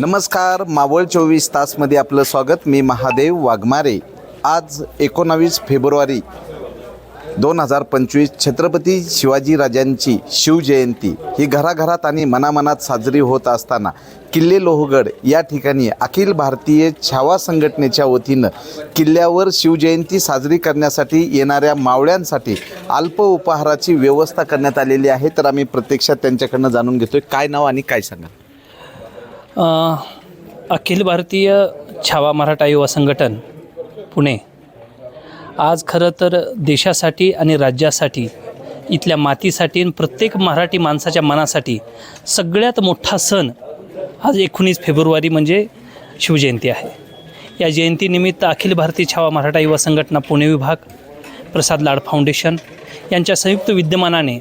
नमस्कार मावळ चोवीस तासमध्ये आपलं स्वागत. मी महादेव वाघमारे. आज एकोणावीस फेब्रुवारी दोन हजार पंचवीस छत्रपती शिवाजीराजांची शिवजयंती. ही घराघरात आणि मनामनात साजरी होत असताना किल्ले लोहगड या ठिकाणी अखिल भारतीय छावा संघटनेच्या वतीनं किल्ल्यावर शिवजयंती साजरी करण्यासाठी येणाऱ्या मावळ्यांसाठी अल्प उपहाराची व्यवस्था करण्यात आलेली आहे. तर आम्ही प्रत्यक्षात त्यांच्याकडनं जाणून घेतोय. काय नाव आणि काय सांगा? अखिल भारतीय छावा मराठा युवा संघटन पुणे. आज खरं तर देशासाठी आणि राज्यासाठी इथल्या मातीसाठी आणि प्रत्येक मराठी माणसाच्या मनासाठी सगळ्यात मोठा सण आज एकोणीस फेब्रुवारी म्हणजे शिवजयंती आहे. या जयंतीनिमित्त अखिल भारतीय छावा मराठा युवा संघटना पुणे विभाग प्रसाद लाड फाउंडेशन यांच्या संयुक्त विद्यमानाने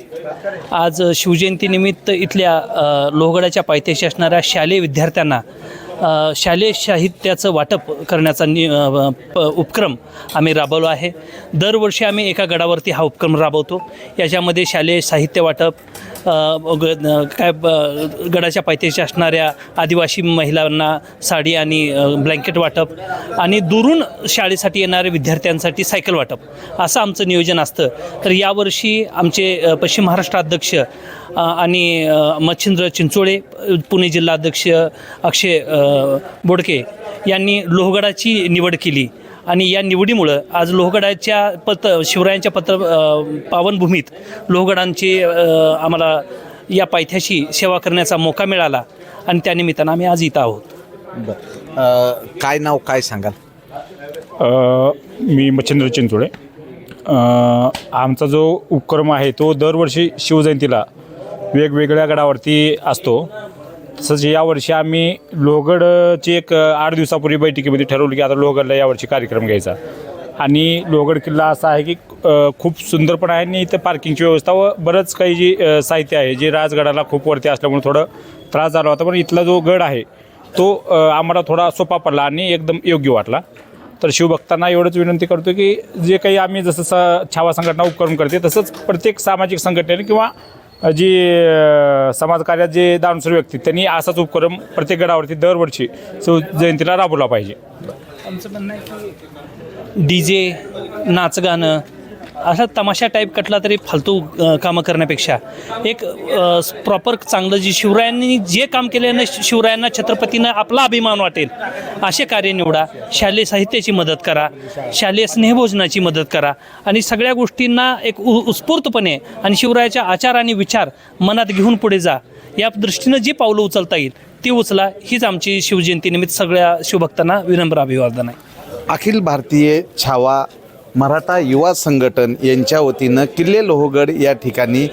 आज शिवजयंतीनिमित्त इथल्या लोहगडाच्या पायथ्याशी असणाऱ्या शालेय विद्यार्थ्यांना शालेय साहित्याचं वाटप करण्याचा नि प उपक्रम आम्ही राबवलो आहे. दरवर्षी आम्ही एका गडावरती हा उपक्रम राबवतो. याच्यामध्ये शालेय साहित्य वाटप काय गडाच्या पायथ्याशी असणाऱ्या आदिवासी महिलांना साडी आणि ब्लँकेट वाटप आणि दुरून शाळेसाठी येणाऱ्या विद्यार्थ्यांसाठी सायकल वाटप. असं आमचं नियोजन असतं. तर यावर्षी आमचे पश्चिम महाराष्ट्र अध्यक्ष आणि मच्छिंद्र चिंचोळे पुणे जिल्हा अध्यक्ष अक्षय बोडके यांनी लोहगडाची निवड केली. आणि या निवडीमुळं आज लोहगडाच्या पत शिवरायांच्या पत्र पावनभूमीत लोहगडांची आम्हाला या पायथ्याशी सेवा करण्याचा मोका मिळाला. आणि त्यानिमित्तानं आम्ही आज इथं आहोत. बरं. काय नाव काय सांगाल? मी मच्छिंद्र चिंचोळे. आमचा जो उपक्रम आहे तो दरवर्षी शिवजयंतीला वेगवेगळ्या गडावरती असतो. तसंच यावर्षी आम्ही लोहगडची एक आठ दिवसापूर्वी बैठकीमध्ये ठरवलं की आता लोहगडला यावर्षी कार्यक्रम घ्यायचा. आणि लोहगड किल्ला असा आहे की खूप सुंदर पण आहे आणि इथं पार्किंगची व्यवस्था व बरंच काही जी साहित्य आहे जे राजगडाला खूप वरती असल्यामुळे थोडं त्रास झाला होता. पण इथला जो गड आहे तो आम्हाला थोडा सोपा पडला आणि एकदम योग्य वाटला. तर शिवभक्तांना एवढंच विनंती करतो की जे काही आम्ही जसं स छावा संघटना उपक्रम करते तसंच प्रत्येक सामाजिक संघटनेने किंवा जी समाजकार्यात जे दानसर व्यक्ती त्यांनी असाच उपक्रम प्रत्येक गडावरती दरवर्षी शिव जयंतीला राबवला पाहिजे. आमचं म्हणणं आहे की डी जे नाचगाणं असा तमाशा टाईप कटला तरी फालतू कामं करण्यापेक्षा. एक प्रॉपर चांगलं जी शिवरायांनी जे काम केल्यानं शिवरायांना छत्रपतीनं आपला अभिमान वाटेल असे कार्य निवडा. शालेय साहित्याची मदत करा. शालेय स्नेहभोजनाची मदत करा. आणि सगळ्या गोष्टींना एक उ उत्स्फूर्तपणे आणि शिवरायाच्या आचार आणि विचार मनात घेऊन पुढे जा. या दृष्टीनं जी पावलं उचलता येईल ती उचला. हीच आमची शिवजयंतीनिमित्त सगळ्या शिवभक्तांना विनम्र अभिवादन आहे. अखिल भारतीय छावा मराठा युवा संघटन यांच्या वतीनं किल्ले लोहगड या ठिकाणी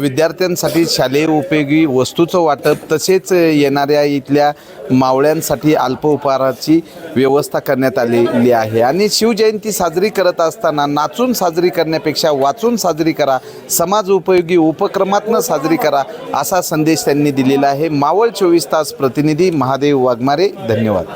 विद्यार्थ्यांसाठी शालेय उपयोगी वस्तूचं वाटप तसेच येणाऱ्या इथल्या मावळ्यांसाठी अल्प उपहाराची व्यवस्था करण्यात आलेली आहे. आणि शिवजयंती साजरी करत असताना नाचून साजरी करण्यापेक्षा वाचून साजरी करा समाज उपयोगी उपक्रमातनं साजरी करा असा संदेश त्यांनी दिलेला आहे. मावळ चोवीस तास प्रतिनिधी महादेव वाघमारे धन्यवाद.